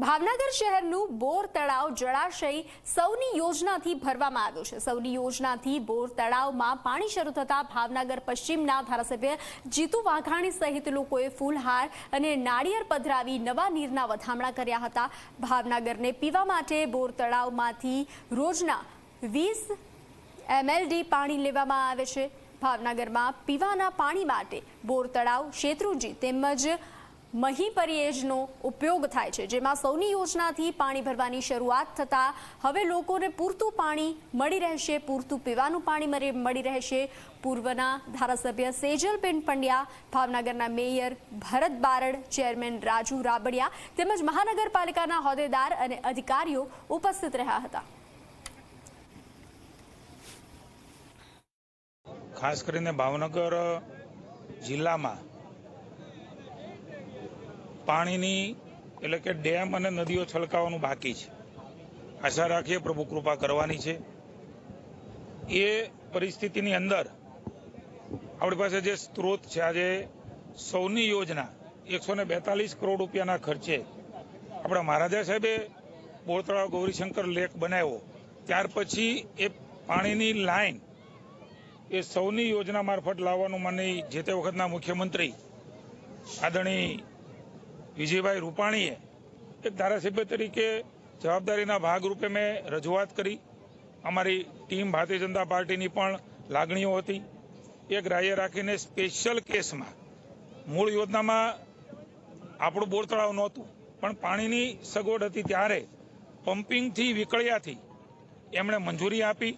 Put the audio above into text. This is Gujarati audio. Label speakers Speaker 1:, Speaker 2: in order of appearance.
Speaker 1: ભાવનગર શહેરનું બોર તળાવ જળાશય સૌની યોજનાથી ભરવામાં આવ્યું છે. સૌની યોજનાથી બોર તળાવમાં પાણી શરૂ થતા ભાવનગર પશ્ચિમના ધારાસભ્ય જીતુ વાઘાણી સહિત લોકોએ ફૂલહાર અને નાળિયેર પધરાવી નવા નીરના વધામણા કર્યા હતા. ભાવનગરને પીવા માટે બોર તળાવમાંથી રોજના વીસ એમએલડી પાણી લેવામાં આવે છે. ભાવનગરમાં પીવાના પાણી માટે બોર તળાવ, શેત્રુંજી તેમજ મહી પરિયેજનો ઉપયોગ થાય છે, જેમાં સૌની યોજનાથી પાણી ભરવાની શરૂઆત થતાં હવે લોકોને પૂરતું પાણી મળી રહેશે, પૂરતું પીવાનું પાણી મળી રહેશે. પૂર્વના ધારાસભ્ય સેજલબેન પંડ્યા, ભાવનગરના મેયર ભરત બારડ, ચેરમેન રાજુ રાબડિયા તેમજ મહાનગરપાલિકાના હોદ્દેદાર અને અધિકારીઓ ઉપસ્થિત રહ્યા હતા.
Speaker 2: ખાસ કરીને ભાવનગર જિલ્લામાં પાણીની એટલે કે ડેમ અને નદીઓ છલકાવાનું બાકી છે. આશા રાખીએ પ્રભુ કૃપા કરવાની છે. એ પરિસ્થિતિની અંદર આપણી પાસે જે સ્ત્રોત છે, આજે સૌની યોજના એકસો ને બેતાલીસ કરોડ રૂપિયાના ખર્ચે આપણા મહારાજા સાહેબે બોરતળાવ ગૌરીશંકર લેક બનાવ્યો. ત્યાર પછી એ પાણીની લાઈન એ સૌની યોજના મારફત લાવવાનું મને જે તે વખતના મુખ્યમંત્રી આદરણીય વિજયભાઈ રૂપાણીએ એક ધારાસભ્ય તરીકે જવાબદારીના ભાગરૂપે મેં રજૂઆત કરી. અમારી ટીમ ભારતીય જનતા પાર્ટીની પણ લાગણીઓ હતી. એ ગ્રાહ્ય રાખીને સ્પેશિયલ કેસમાં મૂળ યોજનામાં આપણું બોર તળાવ નહોતું, પણ પાણીની સગવડ હતી ત્યારે પમ્પિંગથી વિકળ્યાથી એમણે મંજૂરી આપી.